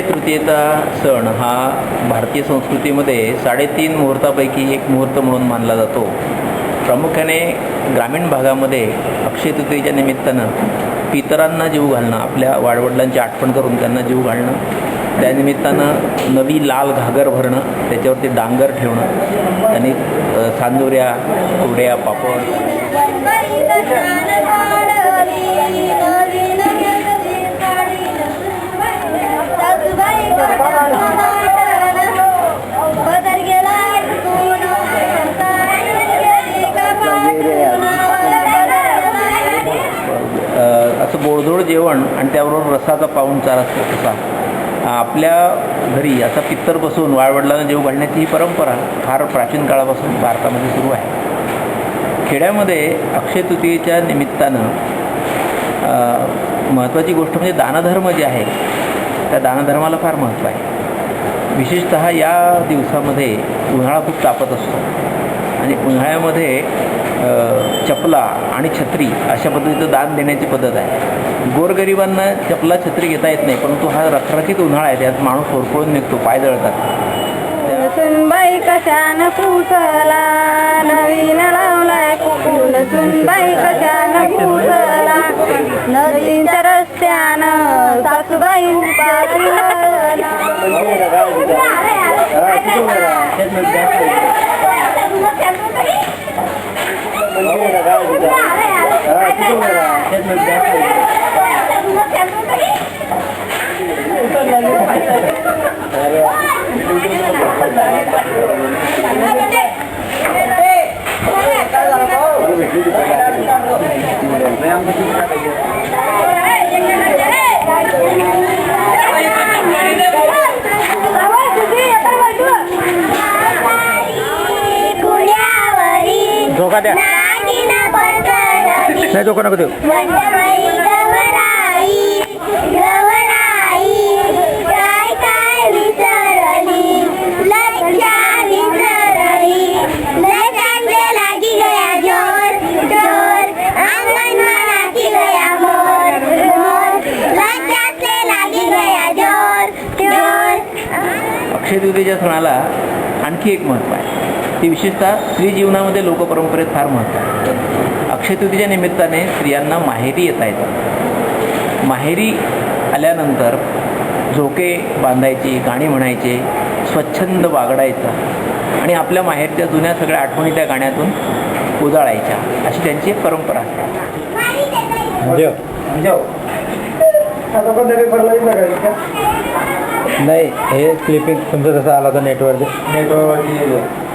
तृतीयेचा सण हा भारतीय संस्कृतीमध्ये साडेतीन मुहूर्तापैकी एक मुहूर्त म्हणून मानला जातो. प्रामुख्याने ग्रामीण भागामध्ये अक्षय तृतीयेच्या निमित्तानं पितरांना जीव घालणं आपल्या वाडवडिलांची आठवण करून त्यांना जीव घालणं त्यानिमित्तानं नवी लाल घागर भरणं त्याच्यावरती डांगर ठेवणं आणि सांदुऱ्या कुड्या पापड. जेवण आणि त्याबरोबर रसाचा पाहुणचार असतो तसा. आपल्या घरी असा पित्तर बसून वाळवडिलांना जेव घालण्याची ही परंपरा फार प्राचीन काळापासून भारतामध्ये सुरू आहे. खेड्यामध्ये अक्षय तृतीयेच्या निमित्तानं महत्त्वाची गोष्ट म्हणजे दानधर्म जे आहे त्या दानधर्माला फार महत्त्व आहे. विशेषत या दिवसामध्ये उन्हाळा खूप तापत असतो. आणि उन्हाळ्यामध्ये चपला आणि छत्री अशा पद्धतीचं दान देण्याची पद्धत आहे. गोरगरिबांना चपला छत्री घेता येत नाही परंतु हा रखरखीत उन्हाळा आहे त्यात माणूस होरपळून निघतो पाय जळतात. त्या- सुनबाई कशान पुसला? नवीन लावलाय कुकून सुनबाई कशान पुसला? नदीच्या रस्त्यानं सासूबाई धोका द्या नाही धोका नको देऊ अक्षय तृतीयेच्या सणाला आणखी एक महत्त्व आहे. ते विशेषतः स्त्री जीवनामध्ये लोकपरंपरेत फार महत्त्व आहे. अक्षय तृतीयेच्या निमित्ताने स्त्रियांना माहेरी येता येतं माहेरी आल्यानंतर झोके बांधायची गाणी म्हणायचे स्वच्छंद वागडायचं आणि आपल्या माहेरच्या जुन्या सगळ्या आठवणी त्या गाण्यातून उजाळायच्या अशी त्यांची एक परंपरा असते नाही हे क्लिपिंग तुमचं जसं आला होता नेटवरती नेटवरती